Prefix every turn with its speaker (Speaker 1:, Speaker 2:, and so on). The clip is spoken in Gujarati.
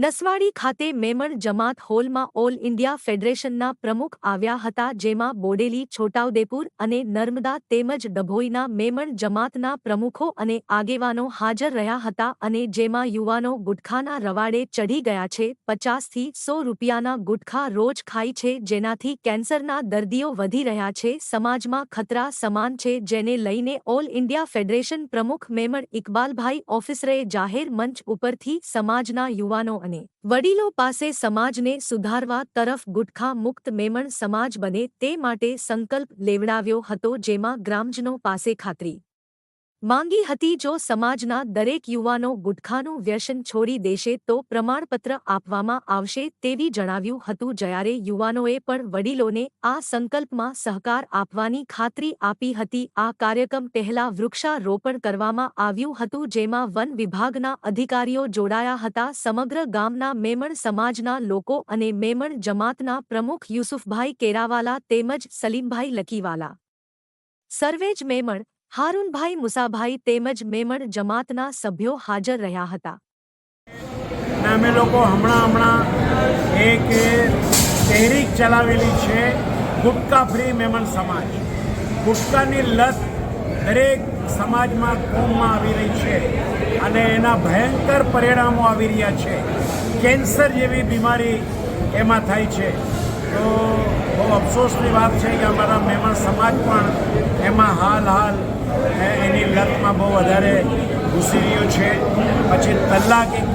Speaker 1: નસવાડી ખાતે મેમણ જમાત હોલમાં ઓલ ઇન્ડિયા ફેડરેશનના પ્રમુખ આવ્યા હતા જેમાં બોડેલી, છોટાઉદેપુર અને નર્મદા તેમજ ડભોઈના મેમણ જમાતના પ્રમુખો અને આગેવાનો હાજર રહ્યા હતા અને જેમાં યુવાનો ગુટખાના રવાડે ચઢી ગયા છે, પચાસથી સો રૂપિયાના ગુટખા રોજ ખાય છે, જેનાથી કેન્સરના દર્દીઓ વધી રહ્યા છે, સમાજમાં ખતરા સમાન છે, જેને લઈને ઓલ ઇન્ડિયા ફેડરેશન પ્રમુખ મેમણ ઇકબાલભાઈ ઓફિસરે જાહેર મંચ ઉપરથી સમાજના યુવાનો અને વડીલો પાસે સમાજને સુધારવા તરફ ગુટખા મુક્ત મેમણ સમાજ બને તે માટે સંકલ્પ લેવડાવ્યો હતો જેમાં ગ્રામજનો પાસે ખાતરી માંગી હતી, જો સમાજના દરેક યુવાનો ગુટખાનું વ્યસન છોડી દેશે, તો પ્રમાણપત્ર આપવામાં આવશે, તેવી જણાવ્યું હતું. જ્યારે યુવાનોએ પણ વડીલોને આ સંકલ્પમાં સહકાર આપવાની ખાતરી આપી હતી. આ કાર્યક્રમ પહેલા વૃક્ષારોપણ કરવામાં આવ્યું હતું, જેમાં વન વિભાગના અધિકારીઓ જોડાયા હતા. સમગ્ર ગામના મેમણ સમાજના લોકો અને મેમણ જમાતના પ્રમુખ યુસુફભાઈ કેરાવાલા તેમજ સલીમભાઈ લકીવાલા. સર્વેજ મેમણ હારૂનભાઈ મુસાભાઈ તેમજ મેમણ જમાતના સભ્યો હાજર રહ્યા હતા.
Speaker 2: અમે લોકો હમણાં હમણાં એક તહેરીક ચલાવેલી છે, ગુટકા ફ્રી મેમણ સમાજ. ગુટકાની લત દરેક સમાજમાં કોમમાં આવી રહી છે અને એના ભયંકર પરિણામો આવી રહ્યા છે. કેન્સર જેવી બીમારી એમાં થાય છે. તો બહુ અફસોસની વાત છે કે અમારા મહેમાન સમાજ પણ એમાં હાલ હાલ એની લતમાં બહુ વધારે ઘૂસી રહ્યો છે. પછી તલાક એક